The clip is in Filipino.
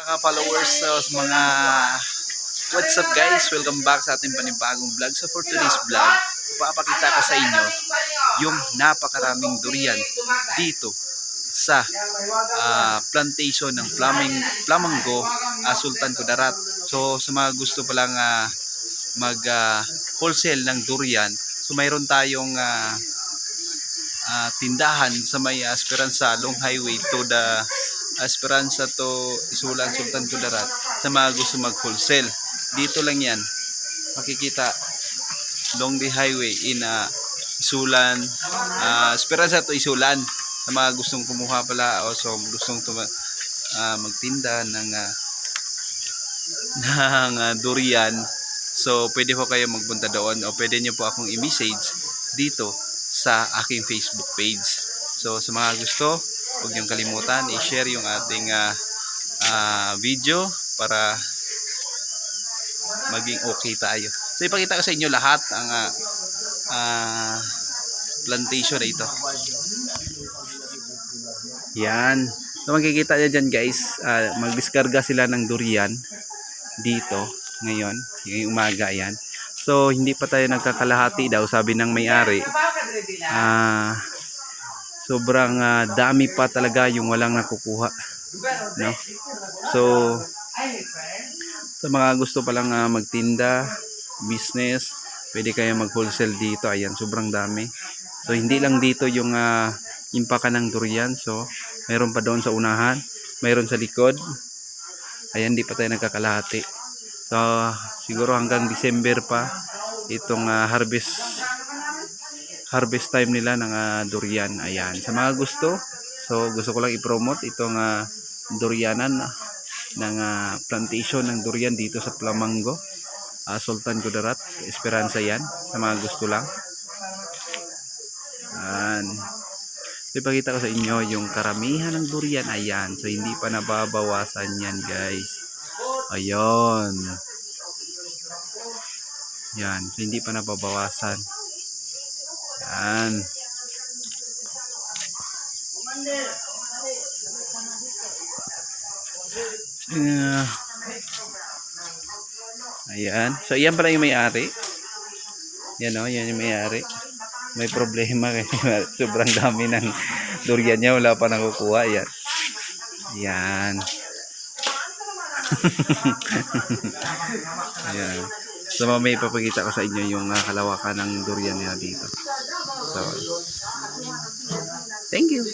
Mga followers so, sa mga What's up guys? Welcome back sa ating panibagong vlog. So for today's vlog, papakita ko sa inyo yung napakaraming durian dito sa ah, plantation ng Flaming, Flamingo ah, Sultan Kudarat. So sa mga gusto palang ah, mag ah, wholesale ng durian, so mayroon tayong ah, ah, tindahan sa may Esperanza Long Highway to the Esperanza to Isulan Sultan Kudarat sa mga gusto mag wholesale. Dito lang yan. Makikita along the highway in uh, Isulan, ah, Esperanza to Isulan sa mga gustong kumuha pala o so gustong tuma, ah, magtinda ng ah, ng ah, durian. So pwede po kayo magpunta doon o pwede niyo po akong i-message dito sa aking Facebook page. So sa mga gusto, huwag niyong kalimutan i-share yung ating ah, ah, video para maging okay tayo. So ipakita ko sa inyo lahat ang ah, plantation na ito. Yan. So makikita niyo dyan guys, ah, magdiskarga sila ng durian dito ngayon, yung umaga yan. So hindi pa tayo nagkakalahati daw sabi ng may-ari. Ah, sobrang ah, dami pa talaga yung walang nakukuha. No? So sa mga gusto pa lang ah, magtinda, business, pwede kayo mag-wholesale dito. Ayan, sobrang dami. So, hindi lang dito yung uh, impaka ng durian. So, mayroon pa doon sa unahan. Mayroon sa likod. Ayan, di pa tayo nagkakalahati. So, siguro hanggang December pa itong ah, harvest harvest time nila ng ah, durian. Ayan. Sa mga gusto, so gusto ko lang i-promote itong ah, durianan ng ah, plantation ng durian dito sa Plamango ah, Sultan Kudarat Esperanza yan sa mga gusto lang. Yan ipakita ko sa inyo yung karamihan ng durian. Ayan. So hindi pa nababawasan yan guys. Ayun yan so hindi pa nababawasan yan Yeah. Ayan. So, yan pala yung may-ari. Yan o, yan yung may-ari. May problema kasi sobrang dami ng durian niya. Wala pa nakukuha. Yan. Yan. Ayan. So, mamaya ipapakita ko sa inyo yung uh, kalawakan ng durian niya dito. So, thank you.